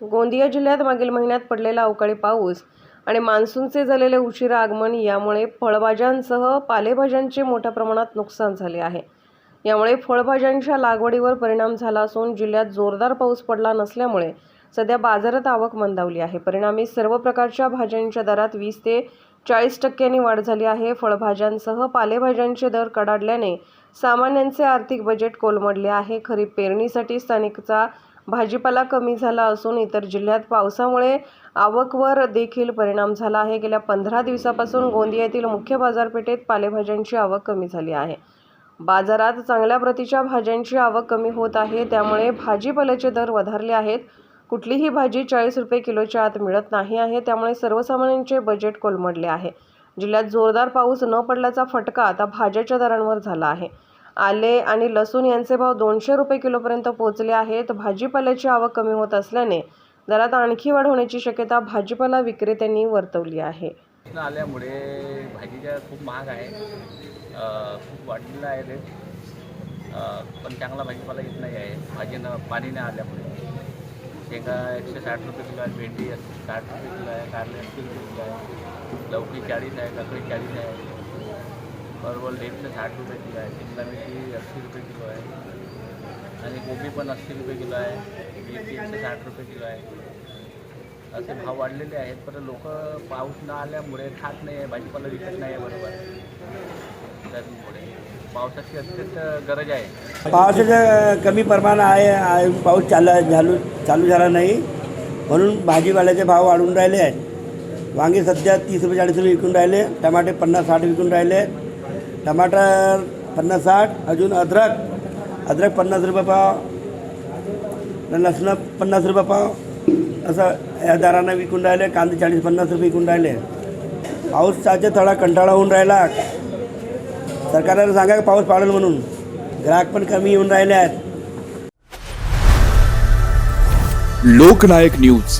गोंदिया जिल्ह्यात मागील महिन्यात पडलेला अवकाळी पाऊस आणि मान्सूनचे झालेले उशिरा आगमन यामुळे फळभाज्यांसह पालेभाज्यांचे मोठ्या प्रमाणात नुकसान झाले आहे. यामुळे फळभाज्यांच्या लागवडीवर परिणाम झाला असून जिल्ह्यात जोरदार पाऊस पडला नसल्यामुळे सध्या बाजारात आवक मंदावली आहे. परिणामी सर्व प्रकारच्या भाज्यांच्या दरात वीस ते चाळीस टक्क्यांनी वाढ झाली आहे. फळभाज्यांसह पालेभाज्यांचे दर कडाडल्याने सामान्यांचे आर्थिक बजेट कोलमडले आहे. खरीप पेरणीसाठी स्थानिकचा भाजीपाला कमी झाला असून इतर जिल्ह्यात पावसामुळे आवकवर देखील परिणाम झाला आहे. गेल्या पंधरा दिवसापासून गोंदियातील मुख्य बाजारपेठेत पालेभाज्यांची आवक कमी झाली आहे. बाजारात चांगल्या प्रतीच्या भाज्यांची आवक कमी होत आहे. त्यामुळे भाजीपाल्याचे दर वधारले आहेत. कुठलीही भाजी चाळीस रुपये किलोच्या आत मिळत नाही आहे. त्यामुळे सर्वसामान्यांचे बजेट कोलमडले आहे. जिल्ह्यात जोरदार पाऊस न पडल्याचा फटका आता भाज्याच्या दरांवर झाला आहे. आले आणि लसूण यांचे भाव दोनशे रुपये किलोपर्यंत पोहोचले आहेत. भाजीपाल्याची आवक कमी होत असल्याने दरात आणखी वाढ होण्याची शक्यता भाजीपाला विक्रेत्यांनी वर्तवली आहे. आल्यामुळे भाजीच्या खूप महाग आहे. खूप वाढलेला आहे रेट. पण चांगला भाजीपाला येत नाही आहे. भाजीनं पाणी नाही आल्यामुळे. शेंगा एकशे साठ रुपये किलो आहे भेंडी साठ रुपये किलो आहे कारले अस्सी रुपये किलो आहे. लवकी चाळीस आहे ककडी चाळीस आहे. परवल एकशे साठ रुपये किलो आहे. शिमला मिरची अस्सी रुपये किलो आहे. आणि कोबी पण अस्सी रुपये किलो आहे. मिरची एकशे साठ रुपये किलो आहे. असे भाव वाढलेले आहेत पण लोक पाऊस न आल्यामुळे खात नाही आहे भाजीपाला विकत नाही आहे बरोबर. त्यामुळे पावसाची अत्यंत गरज आहे. पावसाचं कमी प्रमाण आहे आहे. पाऊस चालू झालू चालू झाला नाही. म्हणून भाजीपाल्याचे भाव वाढून राहिले आहेत. वांगे सध्या तीस रुपये चाळीस रुपये विकून राहिले. टमाटे पन्नास साठ विकून राहिले. टमाटर पन्नास साठ अजून अद्रक. अद्रक पन्नास रुपये पाव. लसणं पन्नास रुपये पाव. असं या दरानं विकून राहिले कांदे चाळीस पन्नास रुपये विकून राहिले. पाऊसाचा थोडा कंटाळा होऊन राहिला. सरकारला सांगा की पाऊस पाडेल म्हणून. ग्राहक पण कमी येऊन राहिले आहेत. लोकनायक न्यूज.